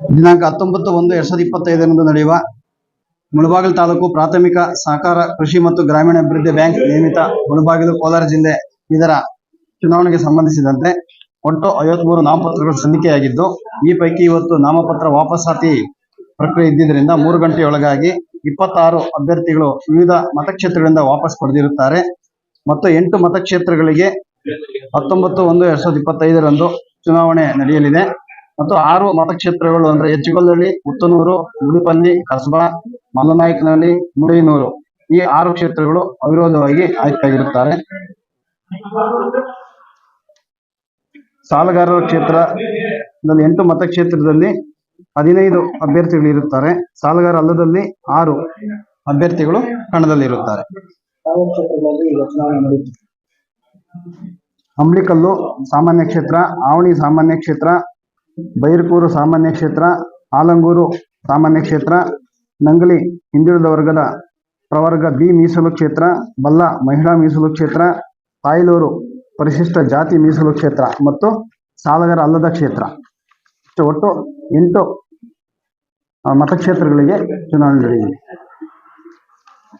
ದಿನಾಂಕ ಹತ್ತೊಂಬತ್ತು ಒಂದು ಎರಡ್ ಸಾವಿರದ ಇಪ್ಪತ್ತೈದರಂದು ನಡೆಯುವ ಮುಳಬಾಗಿಲು ತಾಲೂಕು ಪ್ರಾಥಮಿಕ ಸಹಕಾರ ಕೃಷಿ ಮತ್ತು ಗ್ರಾಮೀಣಾಭಿವೃದ್ಧಿ ಬ್ಯಾಂಕ್ ನಿಯಮಿತ ಮುಳಬಾಗಿಲು ಕೋಲಾರ ಜಿಲ್ಲೆ ಇದರ ಚುನಾವಣೆಗೆ ಸಂಬಂಧಿಸಿದಂತೆ ಒಟ್ಟು ಐವತ್ಮೂರು ನಾಮಪತ್ರಗಳು ಸಲ್ಲಿಕೆಯಾಗಿದ್ದು, ಈ ಪೈಕಿ ಇವತ್ತು ನಾಮಪತ್ರ ವಾಪಸಾತಿ ಪ್ರಕ್ರಿಯೆ ಇದ್ದಿದ್ದರಿಂದ ಮೂರು ಗಂಟೆಯೊಳಗಾಗಿ ಇಪ್ಪತ್ತಾರು ಅಭ್ಯರ್ಥಿಗಳು ವಿವಿಧ ಮತಕ್ಷೇತ್ರಗಳಿಂದ ವಾಪಸ್ ಪಡೆದಿರುತ್ತಾರೆ. ಮತ್ತು ಎಂಟು ಮತಕ್ಷೇತ್ರಗಳಿಗೆ ಹತ್ತೊಂಬತ್ತು ಒಂದು ಎರಡ್ ಸಾವಿರದ ಚುನಾವಣೆ ನಡೆಯಲಿದೆ. ಮತ್ತು ಆರು ಮತಕ್ಷೇತ್ರಗಳು ಅಂದ್ರೆ ಹೆಚ್ಚುಗೊಲ್ಲಹಳ್ಳಿ ಉತ್ತನೂರು ಮುಡಿಪಲ್ಲಿ ಕಸಬಾ ಮಲ್ಲನಾಯಕನಹಳ್ಳಿ ಮುಡಿನೂರು ಈ ಆರು ಕ್ಷೇತ್ರಗಳು ಅವಿರೋಧವಾಗಿ ಆಯ್ಕೆಯಾಗಿರುತ್ತಾರೆ. ಸಾಲಗಾರರ ಕ್ಷೇತ್ರದಲ್ಲಿ ಎಂಟು ಮತಕ್ಷೇತ್ರದಲ್ಲಿ ಹದಿನೈದು ಅಭ್ಯರ್ಥಿಗಳು ಇರುತ್ತಾರೆ ಸಾಲಗಾರ ಅಲ್ಲದಲ್ಲಿ ಆರು ಅಭ್ಯರ್ಥಿಗಳು ಕಣದಲ್ಲಿ ಇರುತ್ತಾರೆ ಅಂಬ್ಲಿಕಲ್ಲು ಸಾಮಾನ್ಯ ಕ್ಷೇತ್ರ ಆವಣಿ ಸಾಮಾನ್ಯ ಕ್ಷೇತ್ರ ಬೈರ್ಕೂರು ಸಾಮಾನ್ಯ ಕ್ಷೇತ್ರ, ಆಲಂಗೂರು ಸಾಮಾನ್ಯ ಕ್ಷೇತ್ರ, ನಂಗಲಿ ಹಿಂದುಳಿದ ವರ್ಗದ ಪ್ರವರ್ಗ ಬಿ ಮೀಸಲು ಕ್ಷೇತ್ರ, ಬಲ್ಲ ಮಹಿಳಾ ಮೀಸಲು ಕ್ಷೇತ್ರ, ತಾಯ್ಲೂರು ಪರಿಶಿಷ್ಟ ಜಾತಿ ಮೀಸಲು ಕ್ಷೇತ್ರ ಮತ್ತು ಸಾಲಗರ ಅಲ್ಲದ ಕ್ಷೇತ್ರ. ಒಟ್ಟು ಎಂಟು ಮತಕ್ಷೇತ್ರಗಳಿಗೆ ಚುನಾವಣೆ ನಡೆದಿದೆ.